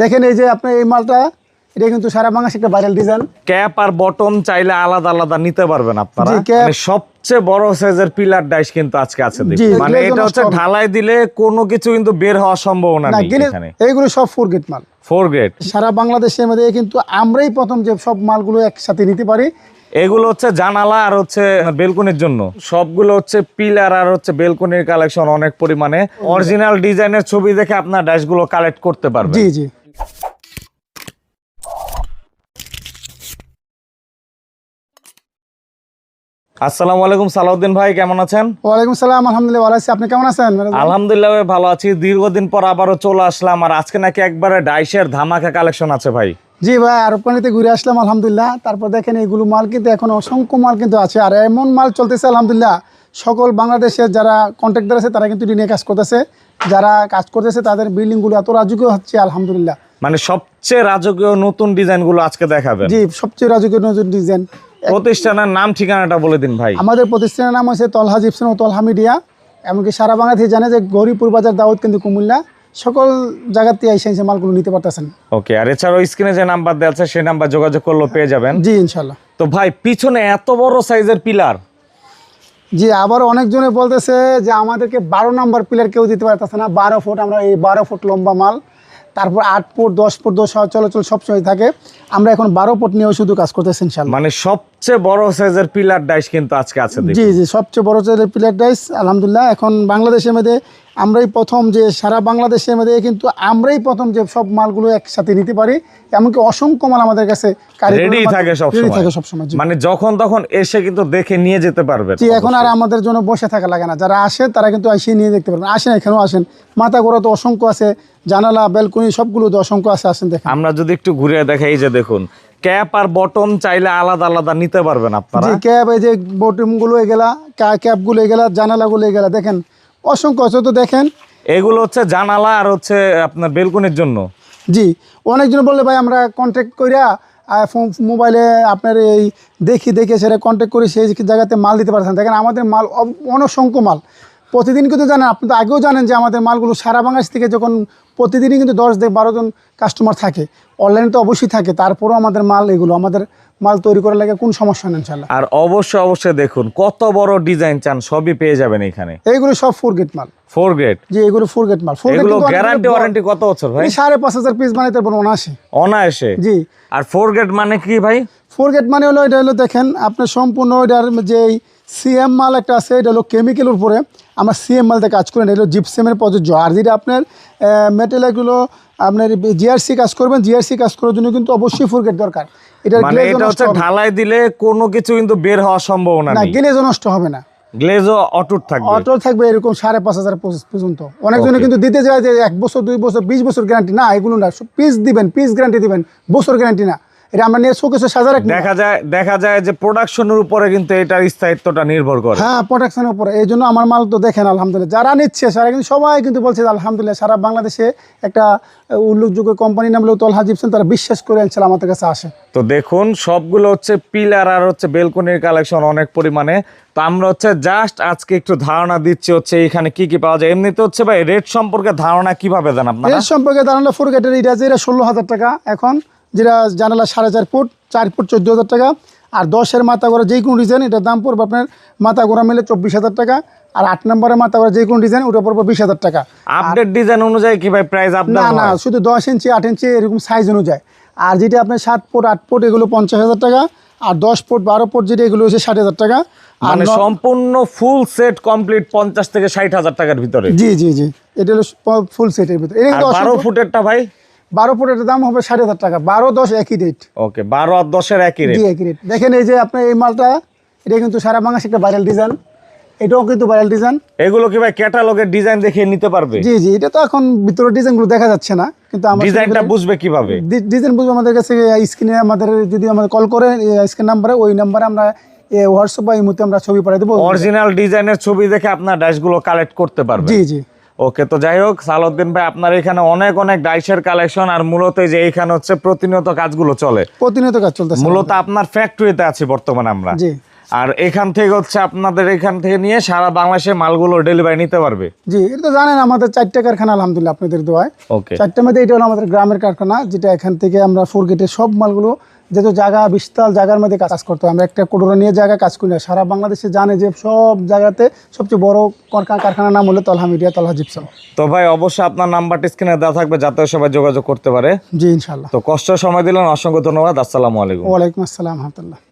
দেখেন এই যে আপনার এই মালটা এটা কিন্তু সারা বাংলাদেশ একটা ভাইরাল ডিজাইন ক্যাপ আর বটম চাইলে আলাদা আলাদা নিতে পারবেন আপনারা। মানে সবচেয়ে বড় সাইজের পিলার ডাইস কিন্তু আজকে আছে মানে এটা হচ্ছে ঢালাই দিলে কোনো কিছু কিন্তু বের হওয়ার সম্ভাবনা না নেই এখানে। এইগুলো সব ফোর গেট মাল। ফোর গ্রেড সারা বাংলাদেশের মধ্যে কিন্তু আমরাই প্রথম যে সব মালগুলো একসাথে নিতে পারি। এগুলো হচ্ছে জানালা আর হচ্ছে বেলকনির জন্য। সবগুলো হচ্ছে পিলার আর হচ্ছে বেলকনির কালেকশন অনেক পরিমাণে। অরিজিনাল ডিজাইনের ছবি দেখে আপনার ড্যাশগুলো কালেক্ট করতে পারবেন। জি জি। আসসালামু আলাইকুম সালাউদ্দিন ভাই কেমন আছেন? ওয়ালাইকুম সালাম আলহামদুলিল্লাহ ভালো আছি। আপনি কেমন আছেন? আলহামদুলিল্লাহ ভাই ভালো আছি। দীর্ঘদিন পর আবারও চলে আসলাম আর আজকে নাকি একবারে ডাইসের ধামাকা কালেকশন আছে ভাই। জি ভাই ঘুরে আসলাম আলহামদুলিল্লাহ। তারপর দেখেন এইগুলো মাল কিন্তু এখন অসংখ্য মাল কিন্তু আছে। আর এমন মাল চলতেছে আলহামদুলিল্লাহ সকল বাংলাদেশের যারা কন্ট্রাক্টর আছে তারা কিন্তু নিয়ে কাজ করতেছে। যারা কাজ করতেছে তাদের বিল্ডিংগুলো এত রাজকীয় হচ্ছে আলহামদুলিল্লাহ। মানে সবচেয়ে রাজকীয় নতুন ডিজাইনগুলো আজকে দেখাবে জি সবচেয়ে রাজকীয় নতুন ডিজাইন প্রতিষ্ঠানের নাম ঠিকানাটা বলে দিন ভাই। আমাদের প্রতিষ্ঠানের নাম হচ্ছে তলহা জিপসন ও তলহা মিডিয়া এমনকি সারা বাংলাদেশ জানে যে গৌরীপুর বাজার দাউদ কিন্তু কুমিল্লা সকল জায়গাতে এসে এসে মালগুলো নিতে পারতেছেন। ওকে আর এছাড়াও স্ক্রিনে যে নাম্বার দেওয়া আছে সেই নাম্বার যোগাযোগ করলেও পেয়ে যাবেন। জি ইনশাল্লাহ তো ভাই পিছনে এত বড় সাইজের পিলার। জি আবার অনেকজনে বলতেছে যে আমাদেরকে বারো নাম্বার পিলার কেউ দিতে পারতেছে না বারো ফুট আমরা এই বারো ফুট লম্বা মাল। তারপর আট ফুট দশ ফুট দশ চলাচল সবসময় থাকে। আমরা এখন বারো ফুট নিয়েও শুধু কাজ করতেছি ইনশাল্লাহ। মানে সবচেয়ে বড় সাইজের পিলার ডাইস কিন্তু আজকে আছে জি জি সবচেয়ে বড় সাইজের পিলার ডাইস আলহামদুলিল্লাহ এখন বাংলাদেশের মধ্যে আমরাই প্রথম যে সারা বাংলাদেশের মধ্যে কিন্তু আমরাই প্রথম যে সব মালগুলো একসাথে নিতে পারি এমনকি অসংখ্য মাল আমাদের কাছে রেডি থাকে সব। মানে যখন তখন এসে কিন্তু দেখে নিয়ে যেতে পারবে জি এখন আর আমাদের জন্য বসে থাকা লাগে না। যারা আসে তারা কিন্তু এসে নিয়ে দেখতে পারবেন। আসেন এখানেও আসেন। মাথা গোড়া তো অসংখ্য আছে। জানালা বেলকনি সবগুলো তো অসংখ্য আছে আসেন দেখেন। আমরা যদি একটু ঘুরে দেখাই এই যে দেখুন ক্যাপ আর বটম চাইলে আলাদা আলাদা নিতে পারবেন আপনারা। জি ক্যাব এই যে বটমগুলো এগুলা ক্যাবগুলো এগুলা জানালাগুলো এগুলা দেখেন। অসংখ্য আছে। তো দেখেন। এগুলো হচ্ছে জানালা আর হচ্ছে আপনার বেলকনির জন্য। জি অনেকজন বললে ভাই আমরা কন্ট্যাক্ট করিয়া মোবাইলে আপনার এই দেখি দেখে সেটা কন্ট্যাক্ট করে সেই জায়গাতে মাল দিতে পারছেন। দেখেন আমাদের মাল অনসংখ্য মাল। প্রতিদিন কিন্তু জানেন আপনি তো আগেও জানেন যে আমাদের মালগুলো সারা বাংলাদেশ থেকে যখন প্রতিদিনই কিন্তু দশ থেকে বারো জন কাস্টমার থাকে। অনলাইনে তো অবশ্যই থাকে তারপরেও আমাদের মাল এগুলো আমাদের মাল তৈরি করার লাগে কোন সমস্যা নেই ইনশাল্লাহ আর অবশ্যই অবশ্যই দেখুন কত বড় ডিজাইন চান সবই পেয়ে যাবেন এখানে। এইগুলো সব ফোর গেট মাল। ফোর গ্রেড জি এগুলো ফোর গেট মাল। ফোর এগুলো গ্যারান্টি ওয়ারেন্টি কত বছর ভাই? সাড়ে পাঁচ হাজার পিস বানাইতে পারব অনায়াসে। অনায়াসে? জি। আর ফোর গ্রেড মানে কি ভাই? ফোর গেট মানে হলো এটা হলো দেখেন আপনার সম্পূর্ণ এটার যে সিএম মাল একটা আছে এটা হলো কেমিক্যালের উপরে। আমরা সিএম মালতে কাজ করেন এটা হলো জিপসেমের প্রযোজ্য। আর যেটা আপনার মেটেরিয়ালগুলো আপনার জিআরসি কাজ করবেন জিআরসি কাজ করার জন্য কিন্তু অবশ্যই ফোর গেট দরকার মানে এটা হচ্ছে ঢালাই দিলে কোনো কিছু কিন্তু বের হওয়ার সম্ভাবনা না গ্লেজও নষ্ট হবে না। গ্লেজও অটুট থাকবে। অটো থাকবে এরকম সাড়ে পাঁচ হাজার পর্যন্ত। অনেকজনে কিন্তু দিতে যায় যে এক বছর দুই বছর বিশ বছর গ্যারান্টি না এগুলো না পিস দিবেন পিস গ্যারান্টি দিবেন বছর গ্যারান্টি না। এটা আমরা নিয়ে শোকেশে সাজা রাখি দেখা যায় দেখা যায় যে প্রোডাকশনের উপরে কিন্তু এটার স্থায়িত্বটা নির্ভর করে। হ্যাঁ প্রোটেকশনের উপরে। এই জন্য আমার মাল তো দেখেন আলহামদুলিল্লাহ। যারা নিচ্ছে সারা কিন্তু সবাই কিন্তু বলছে যে আলহামদুলিল্লাহ সারা বাংলাদেশে একটা উল্লেখযোগ্য কোম্পানির নাম হলো তলহা জিপসন তারা বিশ্বাস করে আনছিল আমাদের কাছে আসে। তো দেখুন সবগুলো হচ্ছে পিলার আর হচ্ছে বেলকনির কালেকশন অনেক পরিমাণে। তো আমরা হচ্ছে জাস্ট আজকে একটু ধারণা দিচ্ছি হচ্ছে এখানে কি কি পাওয়া যায়। এমনিতে হচ্ছে ভাই রেট সম্পর্কে ধারণা কীভাবে দেন আপনারা? এর সম্পর্কে জানালা ফোর গেটের এটা আছে এটা ষোলো হাজার টাকা। এখন যেটা জানালা সাড়ে চার ফুট চার ফুট চোদ্দ হাজার টাকা। আর দশের মাথা করা যে কোনো ডিজাইন এটার দাম পড়বে আপনার মাথা গোড়া মিলে চব্বিশ হাজার টাকা। আর আট নম্বরের মাথা করা যে কোনো ডিজাইন ওটা পড়বে বিশ হাজার টাকা। আপডেট ডিজাইন অনুযায়ী কি ভাই প্রাইস না না শুধু দশ ইঞ্চি আট ইঞ্চি এরকম সাইজ অনুযায়ী। আর যেটা আপনার সাত ফুট আট ফুট এগুলো পঞ্চাশ হাজার টাকা। আর দশ ফুট বারো ফুট যেটা এগুলো হচ্ছে ষাট হাজার টাকা। আর মানে সম্পূর্ণ ফুল সেট কমপ্লিট পঞ্চাশ থেকে ষাট হাজার টাকার ভিতরে? জি জি জি। এটা হলো ফুল সেটের ভিতরে। বারো ফুটেরটা ভাই? বারো ফুটের দাম হবে ষাট হাজার টাকা। বারো দশ একই রেট ওকে বারো আর দশের একই রেট একই রেট দেখেন এই যে আপনার এই মালটা এটা কিন্তু সারা বাংলাদেশ একটা ভাইরাল ডিজাইন এটাও কিন্তু ভাইরাল ডিজাইন এগুলো কি ভাই ক্যাটালগের ডিজাইন দেখে নিতে পারবে? জি জি এটা তো এখন ভিতরের ডিজাইনগুলো দেখা যাচ্ছে না কিন্তু আমার ডিজাইনটা বুঝবে কীভাবে? ডিজাইন বুঝব আমাদের কাছে স্ক্রিনে আমাদের যদি আমাদের কল করে স্ক্রিন নাম্বারে ওই নাম্বারে আমরা হোয়াটসঅ্যাপ বা এই মুহূর্তে আমরা ছবি পাঠিয়ে দেবো। অরিজিনাল ডিজাইনের ছবি দেখে আপনার ড্যাশগুলো কালেক্ট করতে পারবে। জি জি। ওকে তো যাই হোক সালাউদ্দিন ভাই আপনার এখানে অনেক অনেক ডাইসের কালেকশন আর মূলত যে এইখানে হচ্ছে প্রতিনিয়ত কাজগুলো চলে। প্রতিনিয়ত কাজ চলতেছে। মূলত আপনার ফ্যাক্টরিতে আছি বর্তমানে আমরা। জি। আর এখান থেকে হচ্ছে আপনাদের এখান থেকে নিয়ে সারা বাংলাদেশে মালগুলো ডেলিভারি নিতে পারবে। জি এটা তো জানেন আমাদের চারটে কারখানা আলহামদুলিল্লাহ আপনাদের দোয়ায়। ওকে চারটার মধ্যে এটা হলো আমাদের গ্রামের কারখানা যেটা এখান থেকে আমরা ফোর গেটের সব মালগুলো যেহেতু জায়গা বিশাল জায়গার মধ্যে কাজ করতে আমরা একটা কোটোরা নিয়ে জায়গা কাজ করি না। সারা বাংলাদেশে জানে যে সব জায়গাতে সবচেয়ে বড় কারখা- কারখানার নাম হলো তলহা মিডিয়া তলহা জিপসাম। তো ভাই অবশ্যই আপনার নাম্বারটি স্ক্রিনে দেওয়া থাকবে যাতে সবাই যোগাযোগ করতে পারে। জি ইনশাল্লাহ তো কষ্ট সময় দিলেন অসংখ্য ধন্যবাদ। আসসালামু আলাইকুম। ওয়ালাইকুম আসসালাম রহমতুল্লাহ।